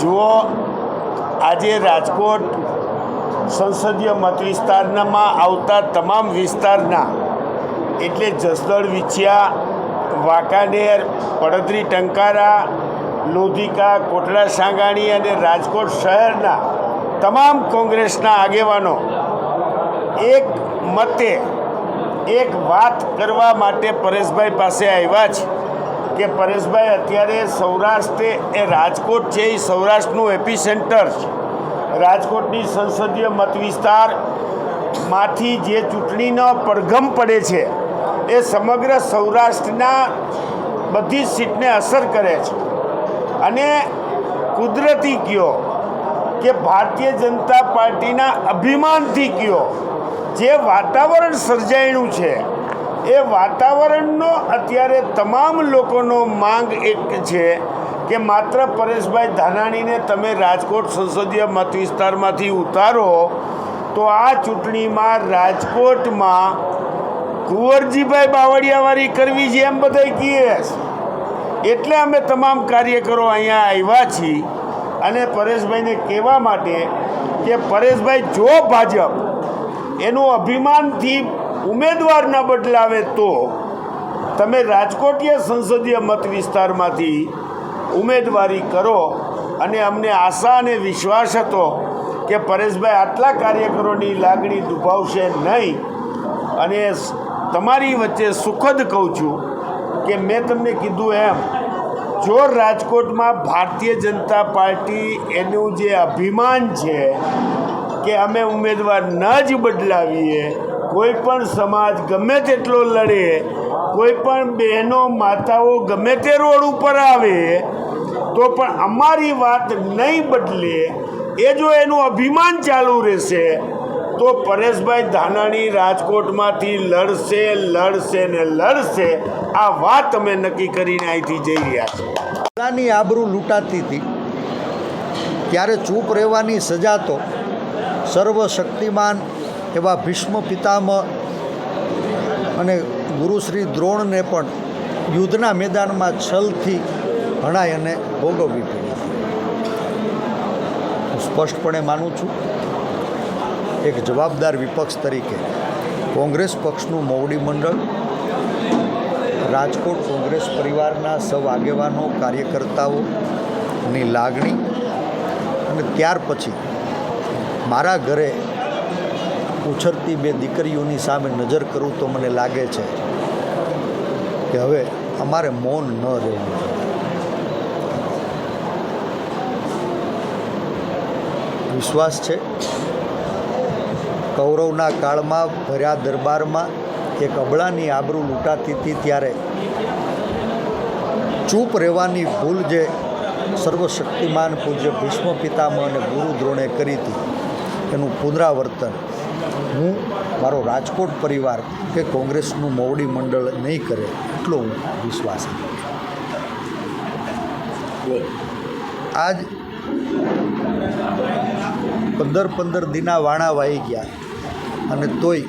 જુઓ, આજે રાજકોટ સંસદીય મત વિસ્તારમાં આવતા તમામ વિસ્તારના, એટલે જસદળ વિછિયા, વાંકાનેર, પડદરી, ટંકારા, લોધિકા, કોટડા, સાંગાણી અને રાજકોટ શહેરના તમામ કોંગ્રેસના આગેવાનો એક મતે એક વાત કરવા માટે પરેશભાઈ પાસે આવ્યા છે. કે પરેશભાઈ, અત્યારે સૌરાષ્ટ્ર એ રાજકોટ છે, એ સૌરાષ્ટ્રનું એપી સેન્ટર છે. રાજકોટની સંસદીય મત વિસ્તારમાંથી જે ચૂંટણીનો પડઘમ પડે છે, એ સમગ્ર સૌરાષ્ટ્રના બધી જ સીટને અસર કરે છે. અને કુદરતી કયો કે ભારતીય જનતા પાર્ટીના અભિમાનથી કયો જે વાતાવરણ સર્જાયેલું છે એ વાતાવરણનો અત્યારે તમામ લોકોનો માંગ એક છે કે માત્ર પરેશભાઈ ધાનાણીને તમે રાજકોટ સંસદીય મત વિસ્તારમાંથી ઉતારો, તો આ ચૂંટણીમાં રાજકોટમાં કુંવરજીભાઈ બાવળિયાવાળી કરવી છે એમ બધા કહીએ. એટલે અમે તમામ કાર્યકરો અહીંયા આવ્યા છીએ અને પરેશભાઈને કહેવા માટે કે પરેશભાઈ, જો ભાજપ એનું અભિમાનથી ઉમેદવાર ન બદલાવે તો તમે રાજકોટીય સંસદીય મત વિસ્તારમાંથી ઉમેદવારી કરો અને અમને આશા અને વિશ્વાસ હતો કે પરેશભાઈ આટલા કાર્યકરોની લાગણી દુભાવશે નહીં. અને તમારી વચ્ચે સુખદ કહું છું કે મેં તમને કીધું એમ, જો રાજકોટમાં ભારતીય જનતા પાર્ટી એનું જે અભિમાન છે કે અમે ઉમેદવાર ન જ બદલાવીએ કોઈ પણ સમાજ ગમે તેટલો લડે કોઈ પણ બહેનો, માતાઓ ગમે તે રોડ ઉપર આવે, તો પણ અમારી વાત નહીં બદલે, એ જો એનું અભિમાન ચાલુ રહેશે, તો પરેશભાઈ ધાનાણી રાજકોટમાંથી લડશે લડશે ને લડશે, આ વાત અમે નક્કી કરીને અહીંથી જઈ રહ્યા છે પોતાની આબરૂ લૂંટાતી હતી. ત્યારે ચૂપ રહેવાની સજા તો સર્વશક્તિમાન એવા ભીષ્મ પિતામહ અને ગુરુશ્રી દ્રોણને પણ યુદ્ધના મેદાનમાં છલથી ભણાઈ અને ભોગવવી પડી. હું સ્પષ્ટપણે માનું છું, એક જવાબદાર વિપક્ષ તરીકે કોંગ્રેસ પક્ષનું મોવડી મંડળ, રાજકોટ કોંગ્રેસ પરિવારના સૌ આગેવાનો કાર્યકર્તાઓની લાગણી અને ત્યાર પછી મારા ઘરે ઉછરતી બે દીકરીઓની સામે નજર કરું તો મને લાગે છે કે હવે અમારે મૌન ન રહેવું વિશ્વાસ છે? કૌરવના કાળમાં ભર્યા દરબારમાં એક અબળાની આબરૂ લૂંટાતી હતી ત્યારે ચૂપ રહેવાની ભૂલ જે સર્વશક્તિમાન પૂજ્ય ભીષ્મ પિતામહ અને ગુરુ દ્રોણે કરી હતી, એનું પુનરાવર્તન હું મારો રાજકોટ પરિવાર કે કોંગ્રેસનું મોવડી મંડળ નહીં કરે એટલો હું વિશ્વાસ. આજ પંદર પંદર દિના વાણા વાઈ ગયા અને તોય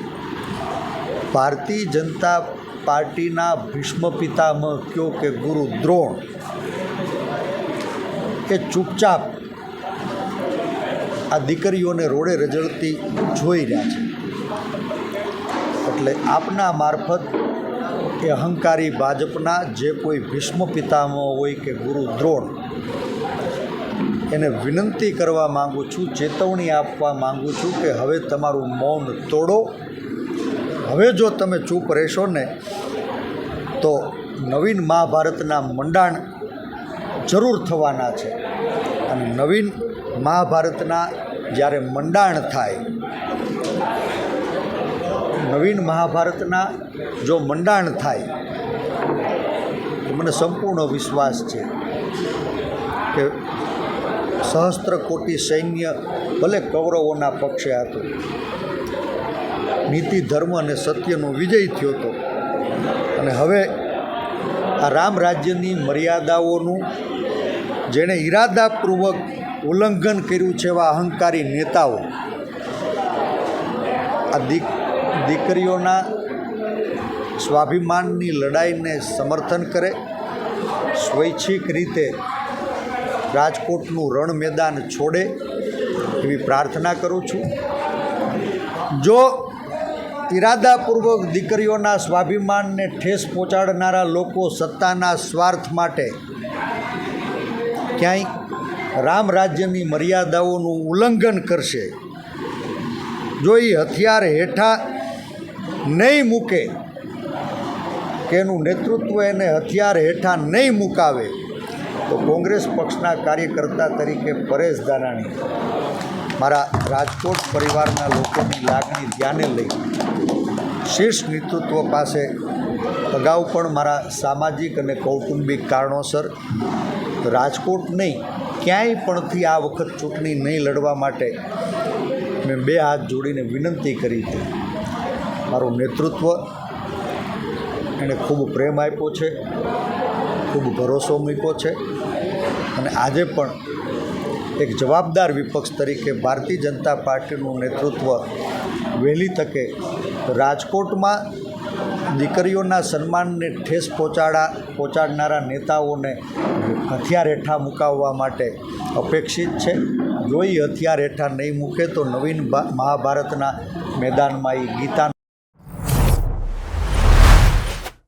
ભારતીય જનતા પાર્ટીના ભીષ્મ પિતામહ કયો કે ગુરુ દ્રોણ કે ચૂપચાપ આ દીકરીઓને રોડે રજળતી જોઈ રહ્યા છે. એટલે આપના મારફત કે અહંકારી ભાજપના જે કોઈ ભીષ્મ પિતામહ હોય કે ગુરુ દ્રોણ, એને વિનંતી કરવા માગું છું, ચેતવણી આપવા માગું છું કે હવે તમારું મૌન તોડો. હવે જો તમે ચૂપ રહેશો ને, તો નવીન મહાભારતના મંડાણ જરૂર થવાના છે. અને નવીન મહાભારતના જ્યારે મંડાણ થાય, નવીન મહાભારતના જો મંડાણ થાય, તો મને સંપૂર્ણ વિશ્વાસ છે કે સહસ્ત્ર કોટી સૈન્ય ભલે કૌરવોના પક્ષે હતું, નીતિ, ધર્મ અને સત્યનો વિજય થયો હતો. અને હવે આ રામ રાજ્યની મર્યાદાઓનું જેણે ઈરાદાપૂર્વક ઉલ્લંઘન કર્યું છે એવા અહંકારી નેતાઓ. આ દીક, દીકરીઓના સ્વાભિમાનની લડાઈને સમર્થન કરે. સ્વૈચ્છિક રીતે રાજકોટનું રણ મેદાન છોડે એવી પ્રાર્થના કરું છું. જો ઇરાદાપૂર્વક દીકરીઓના સ્વાભિમાનને ઠેસ પહોંચાડનારા લોકો સત્તાના સ્વાર્થ માટે ક્યાંય રામ રાજ્યની મર્યાદાઓનું ઉલ્લંઘન કરશે. જો એ હથિયાર હેઠા નહીં મૂકે, કે એનું નેતૃત્વ એને હથિયાર હેઠા નહીં મુકાવે, તો કોંગ્રેસ પક્ષના કાર્યકર્તા તરીકે પરેશ ધારાણી મારા રાજકોટ પરિવારના લોકોની લાગણી ધ્યાને લઈ શીર્ષ નેતૃત્વ પાસે અગાઉ પણ મારા સામાજિક અને કૌટુંબિક કારણોસર રાજકોટ નહીં ક્યાંય પણથી આ વખત ચૂંટણી નહીં લડવા માટે મેં બે હાથ જોડીને વિનંતી કરી હતી મારું નેતૃત્વ એણે ખૂબ પ્રેમ આપ્યો છે, ખૂબ ભરોસો મૂક્યો છે અને આજે પણ એક જવાબદાર વિપક્ષ તરીકે ભારતીય જનતા પાર્ટીનું નેતૃત્વ વહેલી તકે રાજકોટમાં દીકરીઓના સન્માનને ઠેસ પહોંચાડા પહોંચાડનારા નેતાઓને હથિયાર હેઠા મુકાવવા માટે અપેક્ષિત છે. જો એ હથિયાર હેઠા નહીં મૂકે તો નવીન મહાભારતના મેદાનમાં એ ગીતા